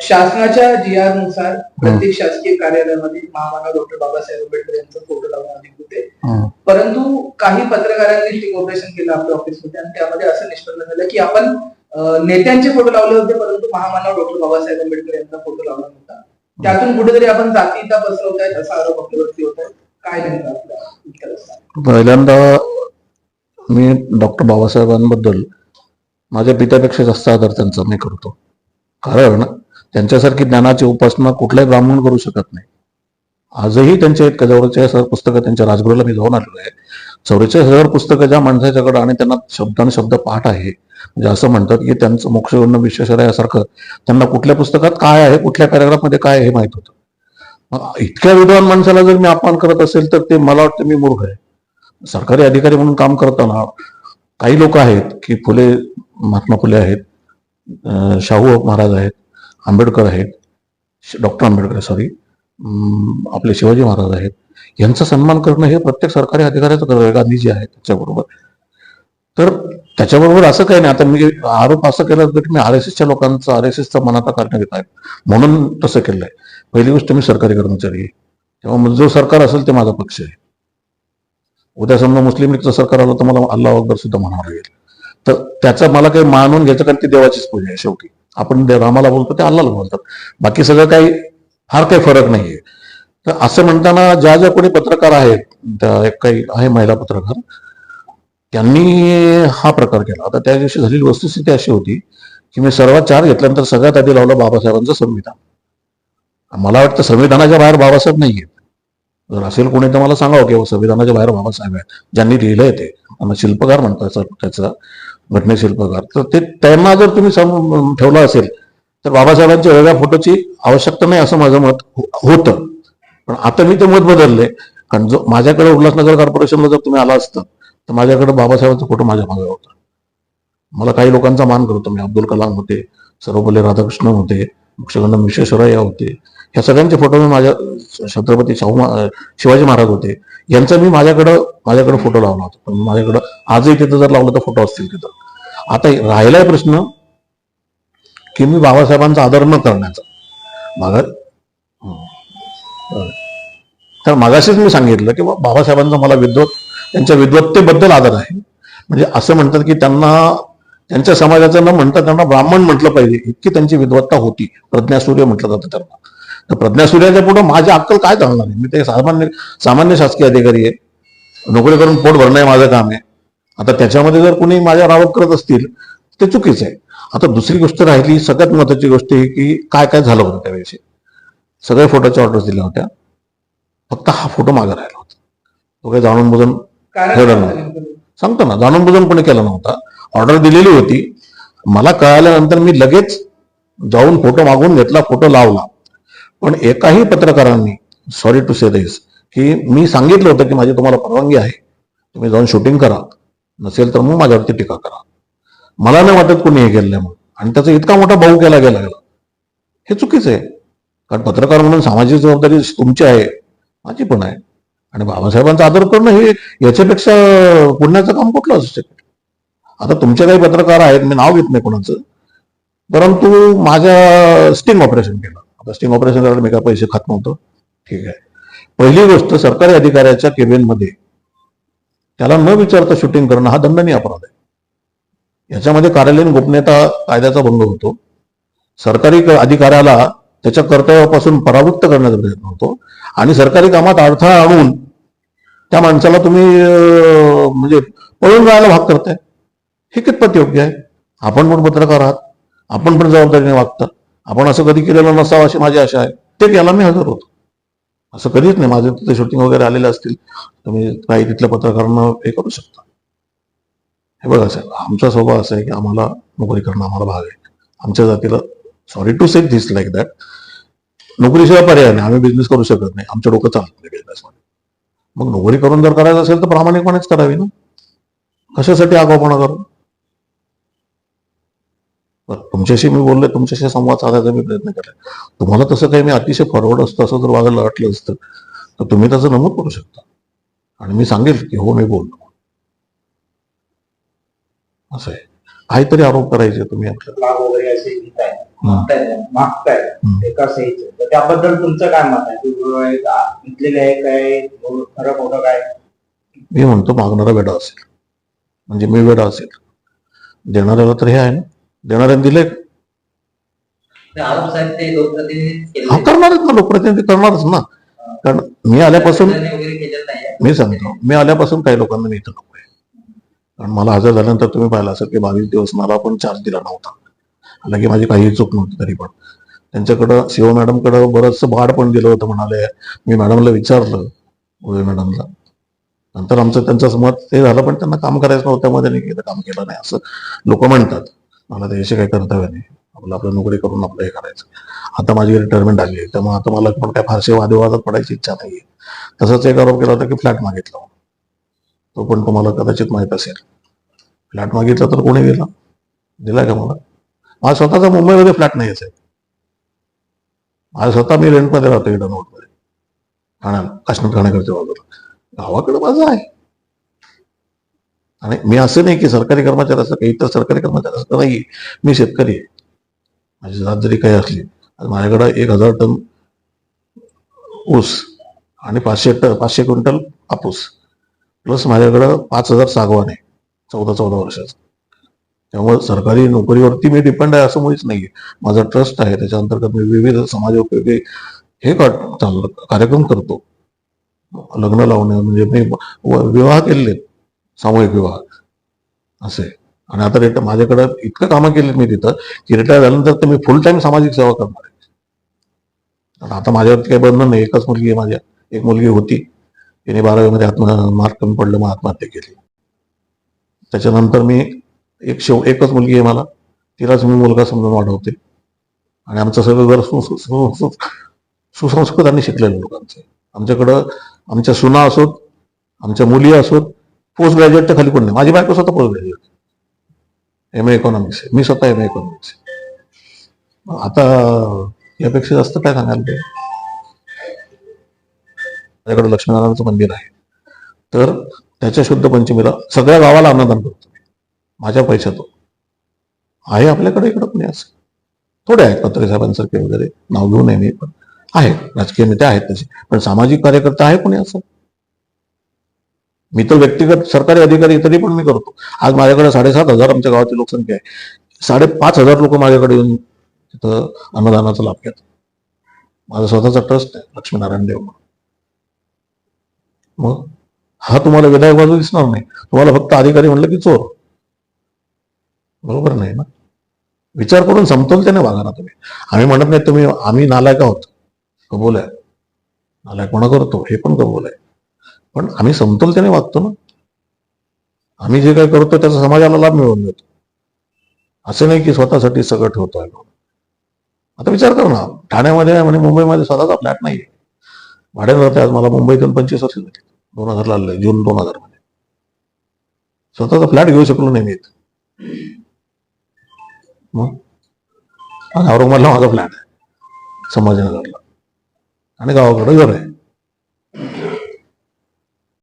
शासनाच्या जी आरनुसार प्रत्येक शासकीय कार्यालयामध्ये महामानव डॉक्टर बाबासाहेब आंबेडकर यांचा फोटो लावणे अधिकृत आहे. हम्म. परंतु काही पत्रकारांनी स्टिंग ऑपरेशन केलं आपल्या ऑफिसमध्ये आणि त्यामध्ये असं निष्पन्न झालं की आपण नेत्यांचे फोटो लावले होते परंतु महामानव डॉक्टर बाबासाहेब आंबेडकर यांचा फोटो लावला नव्हता. त्यातून कुठेतरी आपण जातीयता पसरवतायत असा आरोप आपल्यावरती होत आहे काय नेमकं? पहिल्यांदा मी डॉक्टर बाबासाहेबांबद्दल माझ्या पित्यापेक्षा जास्त आदर त्यांचा मी करतो. कारण त्यांच्यासारखी ज्ञानाची उपासना कुठलाही ब्राह्मण करू शकत नाही. आजही त्यांच्या एक जवळच्या हजार पुस्तकं त्यांच्या राजगुरूला मी जाऊन आलेलो आहे. चौवेचाळीस हजार पुस्तकं ज्या माणसाच्याकडे आणि त्यांना शब्दान शब्द पाठ आहे. म्हणजे असं म्हणतात की त्यांचं मोक्षगुण विश्वेश्वर यासारखं त्यांना कुठल्या पुस्तकात काय आहे कुठल्या पॅराग्राफमध्ये काय आहे हे माहीत होतं. मग इतक्या विद्वान माणसाला जर मी अपमान करत असेल तर ते मला वाटतं मी मूर्ख आहे. सरकारी अधिकारी म्हणून काम करताना काही लोक आहेत की फुले महात्मा फुले आहेत शाहू महाराज आहेत आंबेडकर आहेत डॉक्टर आंबेडकर सॉरी आपले शिवाजी महाराज आहेत. यांचा सन्मान करणं हे प्रत्येक सरकारी अधिकाऱ्याचं कर्तव्य गांधीजी आहेत त्याच्याबरोबर. तर त्याच्याबरोबर असं काही नाही. आता मी आरोप असं केला होता की मी आर एस एसच्या लोकांचा आर एस एसचा मनाचा कारण घेत आहे. म्हणून तसं केलंय. पहिली गोष्ट मी सरकारी कर्मचारी आहे. तेव्हा जो सरकार असेल ते माझा पक्ष आहे. उद्या समजा मुस्लिम लीगचं सरकार आलं तर मला अल्लाह अकबर सुद्धा म्हणावं लागेल. तर त्याचं मला काही मानून घ्यायचं कारण ती देवाचीच पूजा आहे शेवटी. आपण रामाला बोलतो ते अल्लाला बोलतात. बाकी सगळं काही फार काही फरक नाहीये. तर असं म्हणताना ज्या ज्या कोणी पत्रकार आहेत काही आहे महिला पत्रकार त्यांनी हा प्रकार केला. आता त्या दिवशी झालेली वस्तुस्थिती अशी होती की मी सर्वात चार घेतल्यानंतर सगळ्यात आधी लावलं बाबासाहेबांचं संविधान. मला वाटतं संविधानाच्या बाहेर बाबासाहेब नाही आहेत जर असेल कोणी तर मला सांगावं की संविधानाच्या बाहेर बाबासाहेब आहेत. ज्यांनी लिहिलंय ते. शिल्पकार म्हणतात त्याचा. घटनेशिल्पकार तर ते त्यांना जर तुम्ही सम- ठेवलं असेल तर बाबासाहेबांच्या वेगळ्या फोटोची आवश्यकता नाही असं माझं मत हो-, होतं. पण आता मी ते मत बदलले. कारण जो माझ्याकडे उल्हासनगर कॉर्पोरेशनला जर तुम्ही आला असतं तर माझ्याकडे बाबासाहेबांचा फोटो माझ्या मागे होता. मला काही लोकांचा मान करतो. मी अब्दुल कलाम होते सर्वपल्ली राधाकृष्णन होते मोक्षगंधम विश्वेश्वरय्या होते. ह्या सगळ्यांचे फोटो मी माझ्या छत्रपती शाहू शिवाजी महाराज होते. यांचा मी माझ्याकडं माझ्याकडे फोटो लावला होता. पण माझ्याकडं आजही तिथं जर लावलं तर फोटो असतील तिथं. आता राहिलाय प्रश्न की मी बाबासाहेबांचा आदर न करण्याचा. मागा तर मागाशीच मी सांगितलं की बाबासाहेबांचा मला विद्वत त्यांच्या विद्वत्तेबद्दल आदर आहे. म्हणजे असं म्हणतात की त्यांना त्यांच्या समाजाचं न म्हणता त्यांना ब्राह्मण म्हटलं पाहिजे. इतकी त्यांची विद्वत्ता होती. प्रज्ञासूर्य म्हटलं जातं त्यांना. तर प्रज्ञासूर्याच्या पुढे माझी अक्कल काय चालणार आहे? मी ते सामान्य सामान्य शासकीय अधिकारी आहे. नोकरी करून पोट भरणं हे माझं काम आहे. आता त्याच्यामध्ये जर कोणी माझ्या रावत करत असतील ते चुकीचं आहे. आता दुसरी गोष्ट राहिली सगळ्यात महत्वाची गोष्ट ही की काय काय झालं होतं त्यावेळेस? सगळे फोटोच्या ऑर्डर्स दिल्या होत्या. फक्त हा फोटो मागे राहिला होता. तो काही जाणून बुजून ठेवलं नव्हतं. सांगतो ना जाणून बुजून कोणी केला नव्हता. ऑर्डर दिलेली होती. मला कळाल्यानंतर मी लगेच जाऊन फोटो मागवून घेतला फोटो लावला. पण एकाही पत्रकारांनी सॉरी टू से दिस की मी सांगितलं होतं की माझी तुम्हाला परवानगी आहे. तुम्ही जाऊन शूटिंग करा. नसेल तर मग माझ्यावरती टीका करा. मला नाही वाटत कोणी हे केलं मग आणि त्याचा इतका मोठा भाऊ केला गेला गेला. हे चुकीचं आहे. कारण पत्रकार म्हणून सामाजिक जबाबदारी तुमची आहे. माझी पण आहे. आणि बाबासाहेबांचा आदर करणं हे याच्यापेक्षा पुण्याचं काम कुठलं असू शकेल आता तुमचे काही पत्रकार आहेत मी नाव घेत नाही कोणाचं. परंतु माझ्या स्टिंग ऑपरेशन केलं. आता स्टिंग ऑपरेशन करायला मी काय पैसे खात नव्हतो. ठीक आहे. पहिली गोष्ट सरकारी अधिकाऱ्याच्या केबिनमध्ये त्याला न विचारता शूटिंग करणं हा दंडनीय अपराध आहे. याच्यामध्ये कार्यालयीन गोपनीयता कायद्याचा भंग होतो. सरकारी अधिकाऱ्याला त्याच्या कर्तव्यापासून परावृत्त करण्याचा प्रयत्न होतो. आणि सरकारी कामात अडथळा आणून त्या माणसाला तुम्ही म्हणजे पळून जायला भाग करताय. हे कितपत योग्य आहे? आपण पण पत्रकार आहात. आपण पण जबाबदारीने वागता. आपण असं कधी केलेलं नसावं अशी माझी आशा आहे. ते याला मी हजर होतो. असं कधीच नाही. माझे तिथे शूटिंग वगैरे आलेले असतील तुम्ही काही तिथल्या पत्रकारांना हे करू शकता. हे बघा साहेब आमचा स्वभाव असा आहे की आम्हाला नोकरी करणं आम्हाला भाग आहे. आमच्या जातीला sorry to say this like that नोकरीशिवाय पर्याय नाही. आम्ही बिझनेस करू शकत नाही. आमचं डोकं चालत नाही बिझनेसमध्ये मग नोकरी करून जर करायचं असेल तर प्रामाणिकपणेच करावी ना. कशासाठी आगोपणा करू? बरं, तुमच्याशी मी बोलले तुमच्याशी संवाद साधायचा मी प्रयत्न केला तुम्हाला तसं काही मी अतिशय फॉरवर्ड असतं असं जर वागायला वाटलं असतं तर तुम्ही त्याचं नमूद करू शकता. आणि मी सांगेल की हो मी बोललो. असं आहे. काहीतरी आरोप करायचे तुम्ही. मागताय मागताय. एका सहीचं तर त्याबद्दल तुमचं काय मत आहे? घेतलेलं आहे काय खरं खोटं काय? मी म्हणतो मागणारा वेडा असेल. म्हणजे मी वेडा असेल. देणाऱ्याला तर हे आहे ना देणाऱ्याने दिले. हा करणारच ना लोकप्रतिनिधी करणारच ना. कारण मी आल्यापासून मी सांगतो मी आल्यापासून काही लोकांना मी इथं नको आहे कारण मला हजर झाल्यानंतर तुम्ही पाहिलं असेल की बावीस दिवस मला पण चार्ज दिला नव्हता. आला की माझी काही चूक नव्हती तरी पण. त्यांच्याकडं शिव मॅडमकडं बरंचसं भाड पण दिलं होतं म्हणाले. मी मॅडमला विचारलं उदय मॅडमला. नंतर आमचं त्यांचं मत ते झालं पण त्यांना काम करायचं नव्हतं त्यामुळे त्यांनी काम केलं नाही असं लोक म्हणतात. मला त्याच्याशी काही कर्तव्य नाही. आपलं आपलं नोकरी करून आपलं हे करायचं. आता माझी रिटायरमेंट आली आहे. त्यामुळे आता मला पण काय फारसे वादविवादात पडायची इच्छा नाही तसंच एक आरोप केला होता की फ्लॅट मागितला तो पण तुम्हाला कदाचित माहीत असेल. फ्लॅट मागितला तर कोणी दिला? दिला का मला? माझा स्वतःचा मुंबईमध्ये फ्लॅट नाही आहे. माझा स्वतः मी रेंटमध्ये राहतो इडन रोडमध्ये ठाण्याला काश्मीर ठाण्याकडच्या बाजूला. गावाकडे माझं आहे. आणि मी असं नाही की सरकारी कर्मचारी असं काही इतर सरकारी कर्मचारी असं नाही मी शेतकरी आहे. माझी जात जरी काही असली माझ्याकडं एक हजार टन ऊस आणि पाचशे ट पाचशे क्विंटल कापूस प्लस माझ्याकडं पाच हजार सागवान आहे चौदा चौदा वर्षाचं. त्यामुळे सरकारी नोकरीवरती मी डिपेंड आहे असं मुळीच आहे माझा ट्रस्ट आहे त्याच्या अंतर्गत मी विविध समाजोपयोगी हे काढ कार्यक्रम करतो. लग्न लावणे म्हणजे मी व- विवाह केलेले सामूहिक विवाह. असे. आणि आता रिटायर माझ्याकडे इतकं कामं केली मी तिथं की रिटायर झाल्यानंतर तर मी फुल टाइम सामाजिक सेवा करणार आहे. आता माझ्यावरती काही बंधन नाही. एकच मुलगी आहे माझ्या. एक मुलगी होती. तिने बारावीमध्ये आत्म मार्क कमी पडलं मग आत्महत्या केली. त्याच्यानंतर मी एक शेव एकच मुलगी आहे मला. तिलाच मी मुलगा समजून वाढवते. आणि आमचं सगळं घर सु- सुसंस्कृत आणि शिकलेलं लोकांचं आमच्याकडं आमच्या सुना असोत आमच्या मुली असोत पोस्ट ग्रॅज्युएटच्या खाली कोण नाही. माझी बायको स्वतः post graduate M A economics आहे. मी स्वतः एम ए इकॉनॉमिक्स आहे. आता यापेक्षा जास्त काय सांगायला ते माझ्याकडे लक्ष्मीनारायणाचं मंदिर आहे. तर त्याच्या शुद्ध पंचमीला सगळ्या गावाला अन्नदान करतो. माझ्या पैशातून. आहे आपल्याकडे इकडं कोणी असं थोडे आहेत पत्रे साहेबांसारखे वगैरे. नाव घेऊ नये मी पण आहेत. राजकीय नेते आहेत त्याचे. पण सामाजिक कार्यकर्ता आहे कोणी असं मी तर व्यक्तिगत सरकारी अधिकारी तरी पण मी करतो. आज माझ्याकडे साडेसात हजार आमच्या गावाची लोकसंख्या आहे. साडेपाच हजार लोक माझ्याकडे येऊन तिथं अन्नदानाचा लाभ घेतात. माझा स्वतःचा ट्रस्ट आहे लक्ष्मीनारायण देव मग हा तुम्हाला विधायक बाजू दिसणार नाही. तुम्हाला फक्त अधिकारी म्हणलं की चोर. बरोबर नाही ना? विचार करून समतोलतेने वागा ना तुम्ही. आम्ही म्हणत नाही तुम्ही आम्ही नालायक आहोत. कबूल आहे. नालायकपणा करतो हे पण कबूल आहे. पण आम्ही समतोलतेने वागतो ना. आम्ही जे काय करतो त्याचा समाजाला लाभ मिळवून देतो असं नाही की स्वतःसाठी सगळं ठेवतो आहे आता विचार कर ना ठाण्यामध्ये म्हणजे मुंबईमध्ये स्वतःचा फ्लॅट नाही भाड्याने राहते आज मला मुंबईतून पंचवीस वर्ष झाली. दोन हजारला आले जून दोन हजारमध्ये. स्वतःचा फ्लॅट घेऊ शकलो नाही मी मग? औरंगाबादला माझा फ्लॅट आहे. संभाजीनगरला. आणि गावाकडे घर आहे.